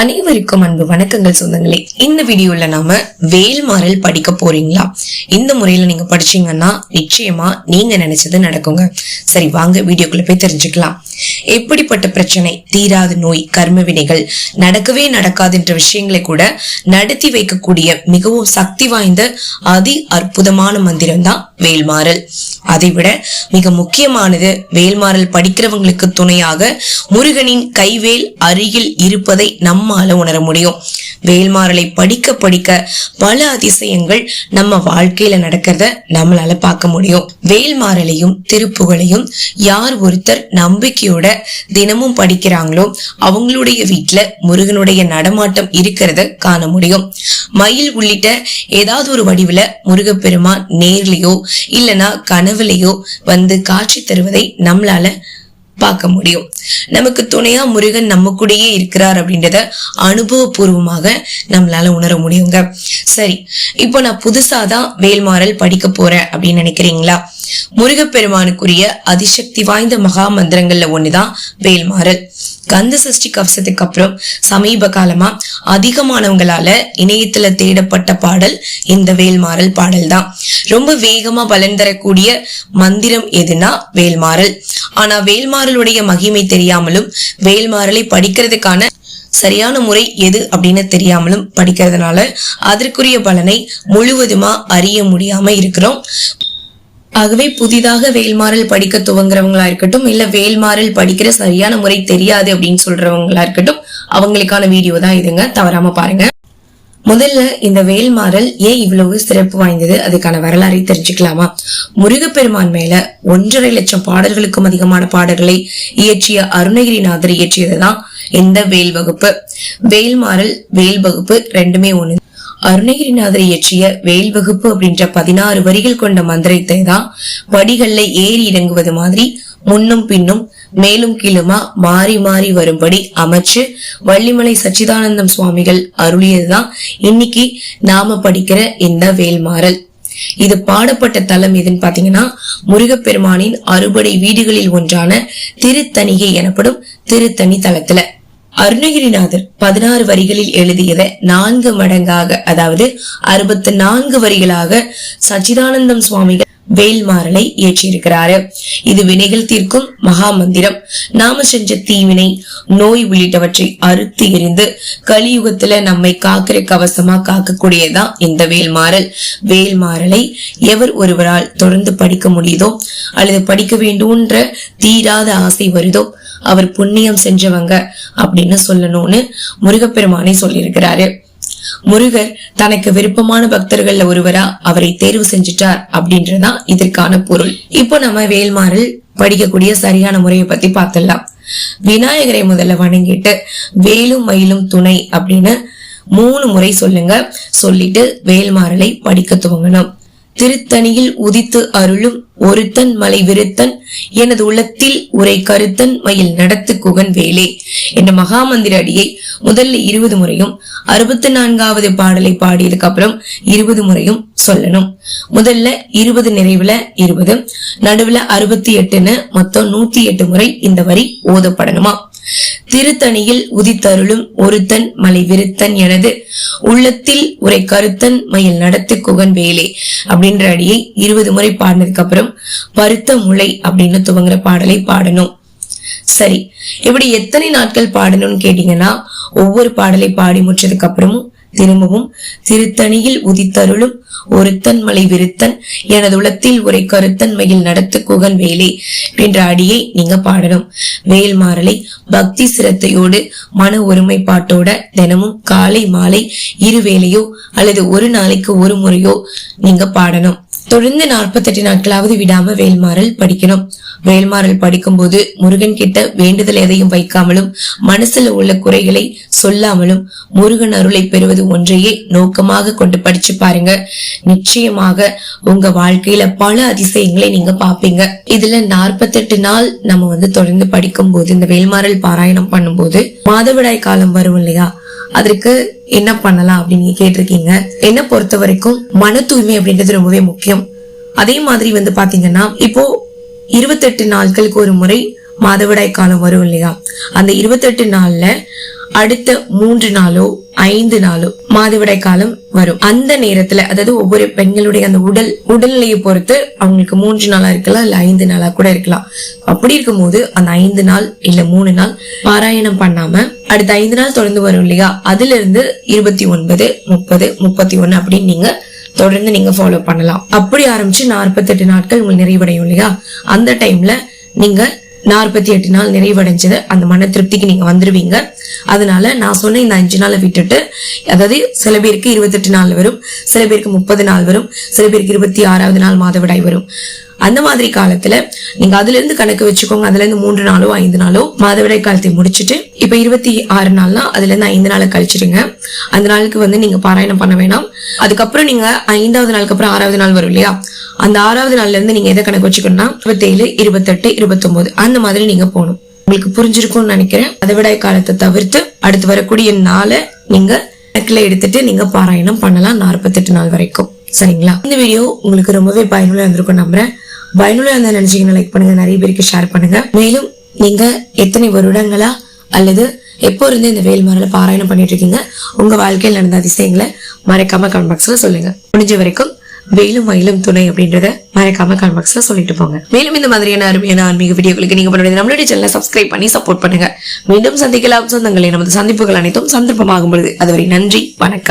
அனைவருக்கும் அன்பு வணக்கங்கள் சொந்தங்களே. இந்த வீடியோல நாம வேல்மாறல் படிக்க போறீங்களா? இந்த முறையில நீங்க படிச்சீங்கன்னா நிச்சயமா நீங்க நினைச்சது நடக்குங்க. சரி வாங்க வீடியோக்குள்ள போய் தெரிஞ்சுக்கலாம். எப்படிப்பட்ட பிரச்சனை? தீராத நோய் கர்ம வினைகள் நடக்கவே நடக்காதுன்ற விஷயங்களை கூட நடத்தி வைக்கக்கூடிய மிகவும் சக்தி வாய்ந்த அதி அற்புதமான மந்திரம் தான் வேல்மாறல் அதை விட மிக முக்கியமானது வேல்மாறல் படிக்கிறவங்களுக்கு துணையாக முருகனின் கைவேல் அருகில் இருப்பதை நம்மால உணர முடியும். வேல்மாறலை படிக்க படிக்க பல அதிசயங்கள் நம்ம வாழ்க்கையில நடக்கிறத நம்மளால பார்க்க முடியும். வேல்மாறலையும் திருப்புகளையும் யார் ஒருத்தர் நம்பிக்கையோட தினமும் படிக்கிறாங்களோ அவங்களுடைய வீட்டுல முருகனுடைய நடமாட்டம் இருக்கிறத காண முடியும். மயில் உள்ளிட்ட ஏதாவது ஒரு வடிவுல முருகப்பெருமான் நேர்லயோ இல்லனா கனவுலையோ வந்து காட்சி தருவதை நம்மளால பார்க்க முடியும். நமக்கு துணையா முருகன் நம்ம கூடயே இருக்கிறார் அப்படின்றத அனுபவபூர்வமாக நம்மளால உணர முடியுங்க. சரி இப்போ நான் புதுசா தான் வேல்மாறல் படிக்க போறேன் அப்படின்னு நினைக்கிறீங்களா? முருகப்பெருமானுக்குரிய அதிசக்தி வாய்ந்த மகா மந்திரங்கள்ல ஒண்ணுதான் வேல்மாறல். கந்த சஷ்டி கவசத்துக்கு அப்புறம் சமீப காலமா அதிகமானவங்களால இணையத்துல தேடப்பட்ட பாடல் இந்த வேல்மாறல் பாடல் தான் ரொம்ப வேகமா பலன் தரக்கூடிய மந்திரம் எதுனா வேல்மாறல். ஆனா வேல்மாறல் மாறலுடைய மகிமை தெரியாமலும் வேல்மாறலை படிக்கிறதுக்கான சரியான முறை எது அப்படின்னு தெரியாமலும் படிக்கிறதுனால அதற்குரிய பலனை முழுவதுமா அறிய முடியாம இருக்கிறோம். ஆகவே புதிதாக வேல்மாறல் படிக்க துவங்குறவங்களா இருக்கட்டும் இல்ல வேல்மாறல் படிக்கிற சரியான முறை தெரியாது அப்படின்னு சொல்றவங்களா இருக்கட்டும் அவங்களுக்கான வீடியோ தான் இதுங்க. தவறாம பாருங்க. முதல்ல இந்த வேல்மாறல் ஏன் இவ்வளவு சிறப்பு வாய்ந்தது? அதுக்கான வரலாறை தெரிஞ்சுக்கலாமா? முருகப்பெருமான் மேல ஒன்றரை லட்சம் பாடல்களுக்கும் அதிகமான பாடல்களை இயற்றிய அருணகிரிநாதர் இயற்றியதுதான் இந்த வேல் வகுப்பு. வேல்மாறல் வேல் வகுப்பு ரெண்டுமே ஒண்ணு. அருணகிரிநாதர் இயற்றிய வேல் வகுப்பு அப்படின்ற பதினாறு வரிகள் கொண்ட மந்திரத்தை தான் படிகள்ல ஏறி இறங்குவது மாதிரி முன்னும் பின்னும் மேலும் கீழுமா மாறி மாறி வரும்படி அமைச்சு வள்ளிமலை சச்சிதானந்தம் சுவாமிகள் அருளியதுதான் இன்னைக்கு நாம படிக்கிற இந்த வேல்மாறல். இது பாடப்பட்ட தலம் எதுன்னு பாத்தீங்கன்னா முருகப்பெருமானின் அறுபடை வீடுகளில் ஒன்றான திருத்தணிகை எனப்படும் திருத்தணி தலத்துல. அருணகிரிநாதர் பதினாறு வரிகளில் எழுதியதை நான்கு மடங்காக அதாவது அறுபத்தி நான்கு வரிகளாக சச்சிதானந்தம் சுவாமிகள் வேல்மாறலை இயற்றியிருக்கிறாரு இது வினைகள் தீர்க்கும் மகா மந்திரம் நாம செஞ்ச தீவினை நோய் உள்ளிட்டவற்றை அறுத்து எறிந்து கலியுகத்துல நம்மை காக்கிற கவசமா காக்கக்கூடியதான் இந்த வேல்மாறல். வேல்மாறலை எவர் ஒருவரால் தொடர்ந்து படிக்க முடியுதோ அல்லது படிக்க வேண்டும்ன்ற தீராத ஆசை வருதோ அவர் புண்ணியம் செஞ்சவங்க அப்படின்னு சொல்லணும்னு முருகப்பெருமானை சொல்லியிருக்கிறாரு. முருகர் தனக்கு விருப்பமான பக்தர்கள்ல ஒருவரா அவரை தேர்வு செஞ்சுட்டார் அப்படின்றதுதான் இதற்கான பொருள். இப்போ நம்ம வேல்மாறல் படிக்கக்கூடிய சரியான முறையை பத்தி பார்த்துடலாம். விநாயகரை முதல்ல வணங்கிட்டு வேலும் மயிலும் துணை அப்படின்னு மூணு முறை சொல்லுங்க. சொல்லிட்டு வேல்மாறலை படிக்க துவங்கணும். திருத்தணியில் உதித்து அருளும் ஒருத்தன் மலை விருத்தன் எனது உள்ளத்தில் உரை கருத்தன் மயில் நடத்து குகன் வேலே. என்ற மகாமந்திர அடியை முதல்ல இருபது முறையும் அறுபத்தி நான்காவது பாடலை பாடியதுக்கு அப்புறம் இருபது முறையும் சொல்லணும். முதல்ல இருபது நிறைவுல இருபது நடுவுல அறுபத்தி எட்டுன்னு மொத்தம் நூத்தி எட்டு முறை இந்த வரி ஓதப்படணுமா? திருத்தணியில் உதித்தருளும் ஒருத்தன் மலை விருத்தன் எனது உள்ளத்தில் உரை கருத்தன் மயில் நடத்து குகன் வேலே அப்படின்ற அடியை இருபது முறை பாடினதுக்கு அப்புறம் பருத்த முளை அப்படின்னு துவங்குற பாடலை பாடணும். சரி இப்படி எத்தனை நாட்கள் பாடணும்னு கேட்டீங்கன்னா ஒவ்வொரு பாடலை பாடி முடிச்சதுக்கு அப்புறமும் திரும்பவும் திருத்தணியில் உதித்தருளும் ஒருத்தன் மலை விருத்தன் எனது உளத்தில் உரை கருத்தன்மையில் நடத்து குகன் வேலை என்ற அடியை நீங்க பாடணும். வேல் மாறலை பக்தி சிரத்தையோடு மன ஒருமைப்பாட்டோட தினமும் காலை மாலை இருவேளையோ அல்லது ஒரு நாளைக்கு ஒரு முறையோ நீங்க பாடணும். தொடர்ந்து நாற்பத்தெட்டு நாட்களாவது விடாம வேல்மாறல் படிக்கணும். வேல்மாறல் படிக்கும்போது முருகன் கிட்ட வேண்டுதல் எதையும் வைக்காமலும் மனசுல உள்ள குறைகளை சொல்லாமலும் முருகன் அருளை பெறுவது ஒன்றையே நோக்கமாக கொண்டு படிச்சு பாருங்க. நிச்சயமாக உங்க வாழ்க்கையில பல அதிசயங்களை நீங்க பாப்பீங்க இதுல நாற்பத்தெட்டு நாள் நம்ம வந்து தொடர்ந்து படிக்கும் போது இந்த வேல்மாறல் பாராயணம் பண்ணும்போது மாதவிடாய் காலம் வரும் இல்லையா? அதற்கு என்ன பண்ணலாம் அப்படின்னு கேட்டிருக்கீங்க. என்ன பொறுத்த வரைக்கும் மன தூய்மை அப்படின்றது ரொம்பவே முக்கியம். அதே மாதிரி வந்து பாத்தீங்கன்னா இப்போ இருபத்தெட்டு நாட்களுக்கு ஒரு முறை மாதவிடாய் காலம் வரும் இல்லையா? அந்த இருபத்தெட்டு நாள்ல அடுத்த மூன்று நாளோ ஐந்து நாளோ மாதவிடை காலம் வரும். அந்த நேரத்துல அதாவது ஒவ்வொரு பெண்களுடைய அந்த உடல் உடல்நிலையை பொறுத்து அவங்களுக்கு மூன்று நாளா இருக்கலாம் இல்ல ஐந்து நாளா கூட இருக்கலாம். அப்படி இருக்கும்போது அந்த ஐந்து நாள் இல்ல மூணு நாள் பாராயணம் பண்ணாம அடுத்த ஐந்து நாள் தொடர்ந்து வரும் இல்லையா? அதுல இருந்து இருபத்தி ஒன்பது முப்பது முப்பத்தி ஒன்னு அப்படின்னு நீங்க தொடர்ந்து நீங்க ஃபாலோ பண்ணலாம். அப்படி ஆரம்பிச்சு நாற்பத்தெட்டு நாட்கள் உங்களுக்கு நிறைவடையும் இல்லையா? அந்த டைம்ல நீங்க நாற்பத்தி எட்டு நாள் நிறைவடைஞ்சது. அந்த மன திருப்திக்கு நீங்க வந்துருவீங்க. அதனால நான் சொன்ன இந்த அஞ்சு நாளை விட்டுட்டு அதாவது சில பேருக்கு இருபத்தெட்டு நாள் வரும் சில பேருக்கு முப்பது நாள் வரும் சில பேருக்கு இருபத்தி ஆறாவது நாள் மாதவிடாய் வரும். அந்த மாதிரி காலத்துல நீங்க அதுல இருந்து கணக்கு வச்சுக்கோங்க. அதுல இருந்து மூன்று நாளோ ஐந்து நாளோ மாதவிடாய் காலத்தை முடிச்சிட்டு இப்ப இருபத்தி ஆறு நாள்னா அதுல இருந்து ஐந்து நாளை கழிச்சிடுங்க. அந்த நாளுக்கு வந்து நீங்க பாராயணம் பண்ண வேணாம். அதுக்கப்புறம் நீங்க ஐந்தாவது நாளுக்கு அப்புறம் ஆறாவது நாள் வரும் இல்லையா? அந்த ஆறாவது நாள்ல இருந்து நீங்க எதை கணக்கு வச்சுக்கணும்னா இருபத்தேழு இருபத்தெட்டு இருபத்தொன்பது அந்த மாதிரி நீங்க போகணும். உங்களுக்கு புரிஞ்சிருக்கும்னு நினைக்கிறேன். மாதவிடாய் காலத்தை தவிர்த்து அடுத்து வரக்கூடிய நாளை நீங்க கணக்குல எடுத்துட்டு நீங்க பாராயணம் பண்ணலாம் நாற்பத்தெட்டு நாள் வரைக்கும். சரிங்களா? இந்த வீடியோ உங்களுக்கு ரொம்பவே பயனுள்ள இருந்திருக்கும் நம்புறேன். பயனுள்ள இருந்தா நினைச்சீங்கன்னா லைக் பண்ணுங்க நிறைய பேருக்கு ஷேர் பண்ணுங்க. மேலும் நீங்க எத்தனை வருடங்களா அல்லது எப்போ இருந்து இந்த வேல்மாரில பாராயணம் பண்ணிட்டு இருக்கீங்க உங்க வாழ்க்கையில் நடந்த அதிசயங்களை மறைக்காம கமெண்ட் பாக்ஸ்ல சொல்லுங்க. முடிஞ்ச வரைக்கும் வெயிலும் மயிலும் துணை அப்படின்றத மறக்காம கமெண்ட் பாக்ஸ்ல சொல்லிட்டு போங்க. மேலும் இந்த மாதிரியான அருமையான ஆன்மீக வீடியோக்களுக்கு நீங்க பண்ணுறது நம்மளுடைய சேனலை சப்ஸ்கிரைப் பண்ணி சப்போர்ட் பண்ணுங்க. மீண்டும் சந்திக்கலாம். சொந்தங்களே நமது சந்திப்புகள் அனைத்தும் சந்தர்ப்பமாகும் பொழுது. அதுவரை நன்றி வணக்கம்.